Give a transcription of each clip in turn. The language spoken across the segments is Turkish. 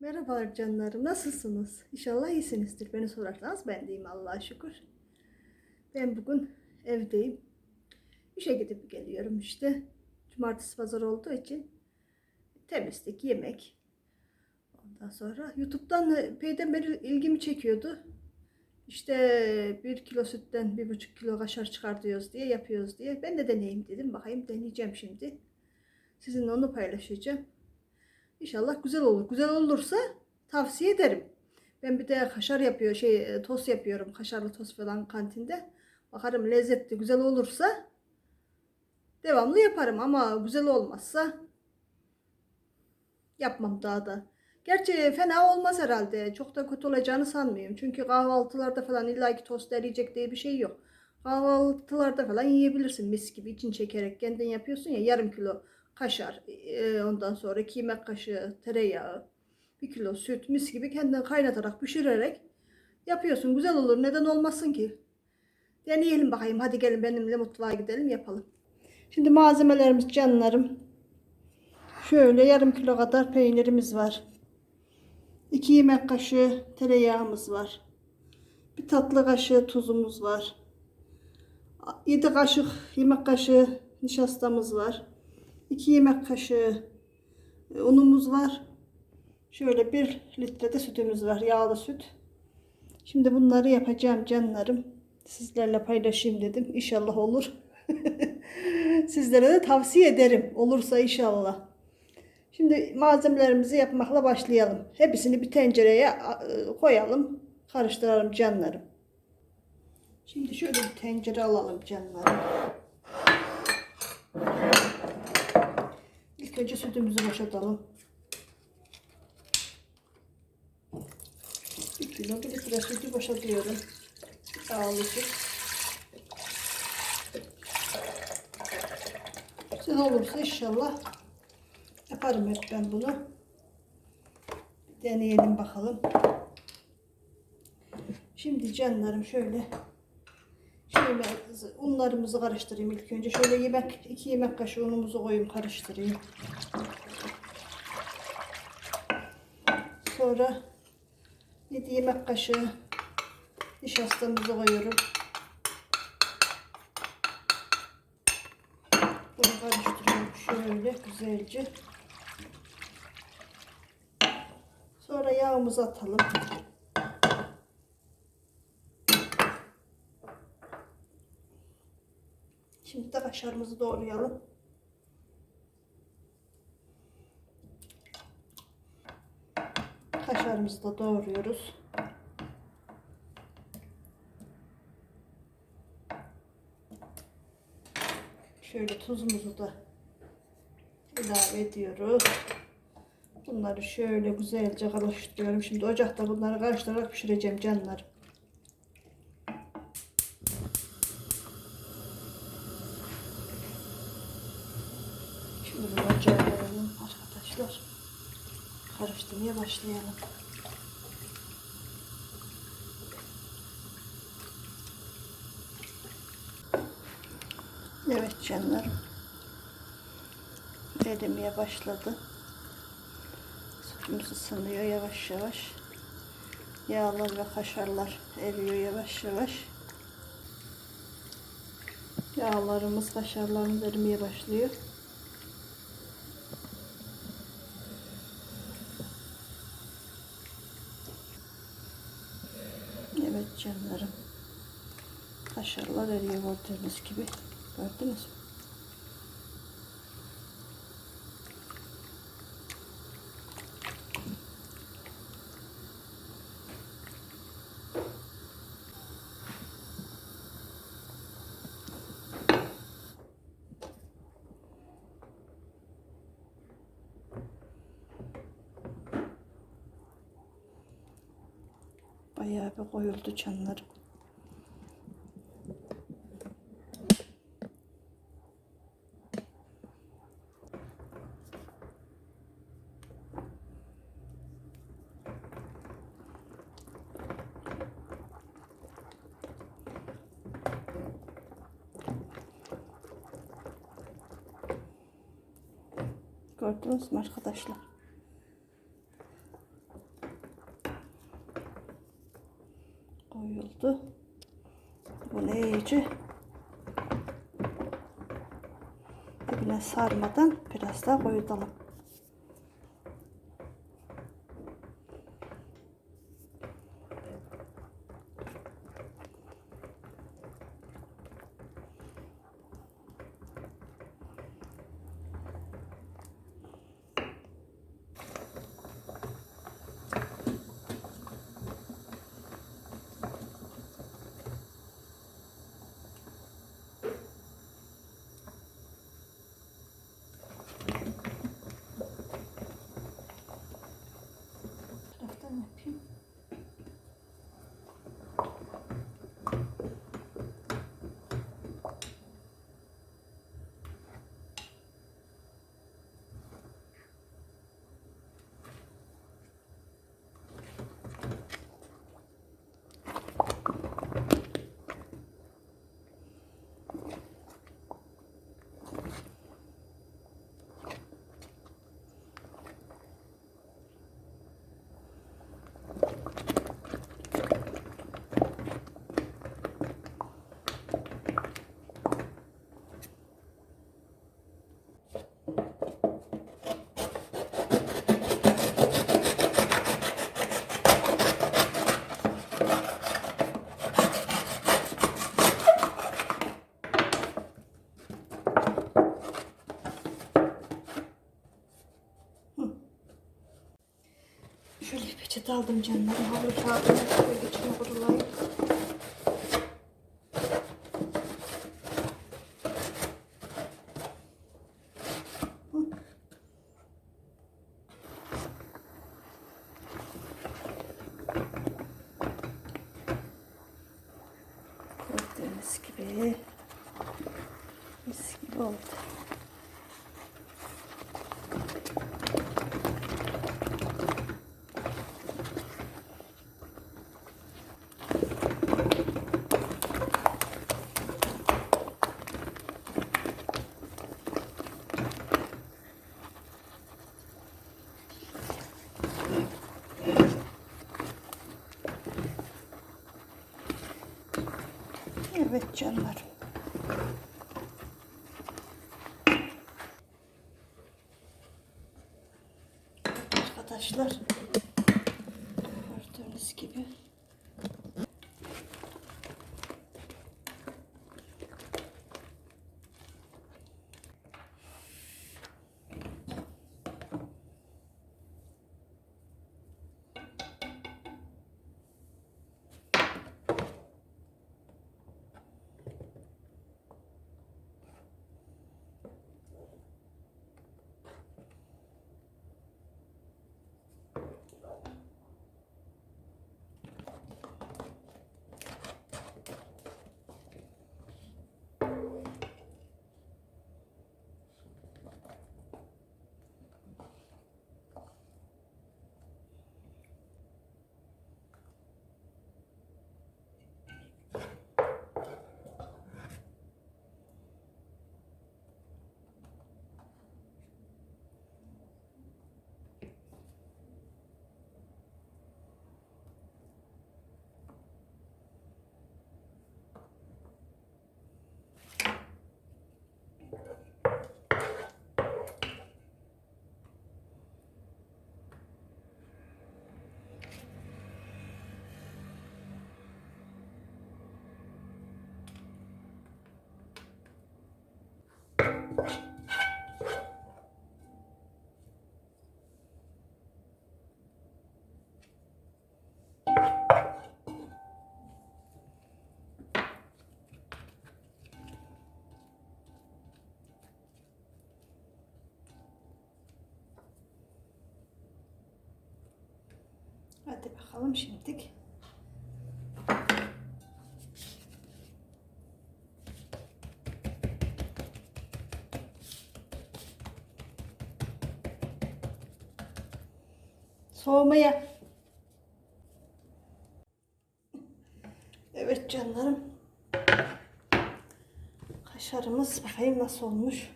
Merhabalar canlarım. Nasılsınız? İnşallah iyisinizdir. Beni sorarsanız ben deyim Allah'a şükür. Ben bugün evdeyim. İşe gidip geliyorum işte. Cumartesi pazar olduğu için temizlik, yemek. Ondan sonra YouTube'dan peyden beri ilgimi çekiyordu. İşte bir kilo sütten bir buçuk kilo kaşar çıkartıyoruz diye yapıyoruz diye. Ben de deneyeyim dedim. Bakayım deneyeceğim şimdi. Sizinle onu paylaşacağım. İnşallah güzel olur. Güzel olursa tavsiye ederim. Ben bir de kaşar yapıyor, şey e, tost yapıyorum. Kaşarlı tost falan kantinde. Bakarım lezzetli, güzel olursa devamlı yaparım ama güzel olmazsa yapmam daha da. Gerçi fena olmaz herhalde. Çok da kötü olacağını sanmıyorum. Çünkü kahvaltılarda falan illaki tost yiyecek diye bir şey yok. Kahvaltılarda falan yiyebilirsin mis gibi için çekerek kendin yapıyorsun ya yarım kilo kaşar, e, ondan sonra yemek kaşığı tereyağı, bir kilo süt, mis gibi kendin kaynatarak, pişirerek yapıyorsun. Güzel olur. Neden olmasın ki? Deneyelim bakayım. Hadi gelin benimle mutfağa gidelim yapalım. Şimdi malzemelerimiz canlarım. Şöyle yarım kilo kadar peynirimiz var. 2 yemek kaşığı tereyağımız var. Bir tatlı kaşığı tuzumuz var. 7 kaşık yemek kaşığı nişastamız var. 2 yemek kaşığı e, unumuz var. Şöyle 1 litre de sütümüz var. Yağlı süt. Şimdi bunları yapacağım canlarım. Sizlerle paylaşayım dedim. İnşallah olur. Sizlere de tavsiye ederim. Olursa inşallah. Şimdi malzemelerimizi yapmakla başlayalım. Hepsini bir tencereye e, koyalım. Karıştıralım canlarım. Şimdi şöyle bir tencere alalım canlarım. İlk önce sütümüzü boşaltalım. Bir kilo bir litre sütü boşaltıyorum. Yağlı. Güzel olursa inşallah yaparım hep ben bunu. Deneyelim bakalım. Şimdi canlarım şöyle şeyimizi, unlarımızı karıştırayım ilk önce. Şöyle yemek, iki yemek kaşığı unumuzu koyayım karıştırayım. Sonra 7 yemek kaşığı nişastamızı koyuyorum. Bunu karıştırıyorum şöyle güzelce. Sonra yağımızı atalım. Şimdi de kaşarımızı doğrayalım. Kaşarımızı da doğruyoruz. Şöyle tuzumuzu da ilave ediyoruz. Bunları şöyle güzelce karıştırıyorum. Şimdi ocakta bunları karıştırarak pişireceğim canlar. Şimdi bunu ocağa koyalım arkadaşlar. Karıştırmaya başlayalım. Evet canlarım. Erimeye başladı. Sütümüz ısınıyor yavaş yavaş. Yağlar ve kaşarlar eriyor yavaş yavaş. Yağlarımız, kaşarlarımız erimeye başlıyor. Canlarım. Kaşarlar eriyor gördüğünüz gibi. Gördünüz mü? Bayağı bir koyuldu canlarım. Gördünüz mü arkadaşlar? koyuldu. İyice dibine sarmadan biraz daha koyutalım. taraftan yapayım. Şöyle bir peçete aldım canlarım. Havlu kağıdını şöyle içine kurulayım. Gördüğünüz gibi mis gibi oldu. Evet canlarım. Arkadaşlar gördüğünüz gibi Hadi bakalım şimdilik. Soğumaya. Evet canlarım. Kaşarımız bakayım nasıl olmuş.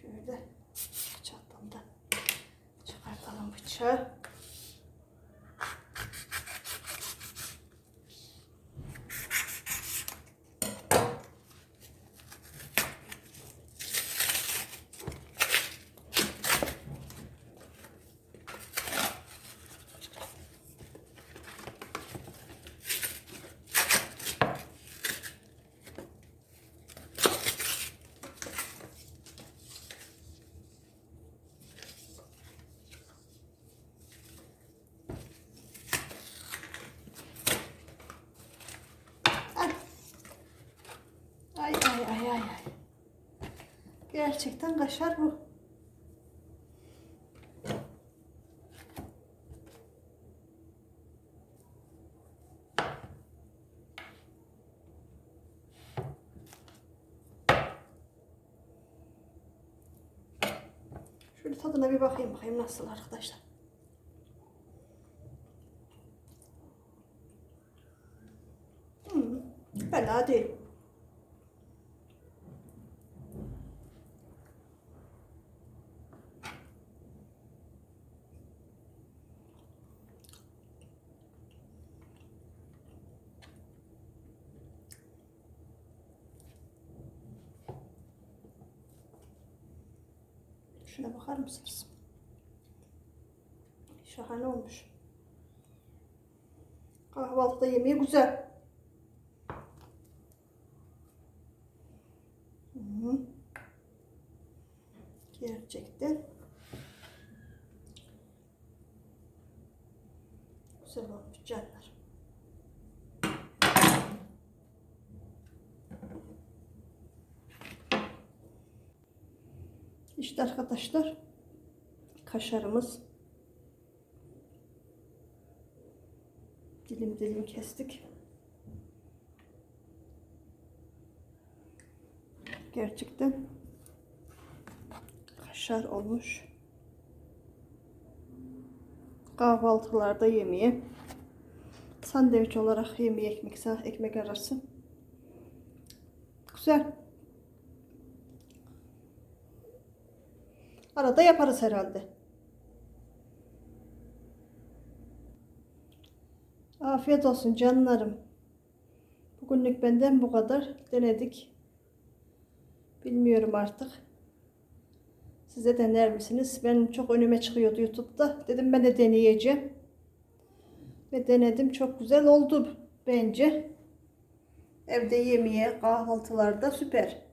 Şöyle çatalım da çıkartalım bıçağı. Gerçekten kaşar bu. Şöyle tadına bir bakayım bakayım nasıl arkadaşlar. Hmm, fena değil. Şuna bakar mısınız? Şahane olmuş. Kahvaltıda yemeği güzel. -hı. Gerçekten güzel olmuş canlar. İşte arkadaşlar kaşarımız dilim dilim kestik. Gerçekten kaşar olmuş. Kahvaltılarda yemeye sandviç olarak yemeye ekmek, ekmek arası. Güzel. Arada yaparız herhalde. Afiyet olsun canlarım. Bugünlük benden bu kadar. Denedik. Bilmiyorum artık. Size dener misiniz? Ben çok önüme çıkıyordu YouTube'da. Dedim ben de deneyeceğim. Ve denedim. Çok güzel oldu bence. Evde yemeye, kahvaltılarda süper.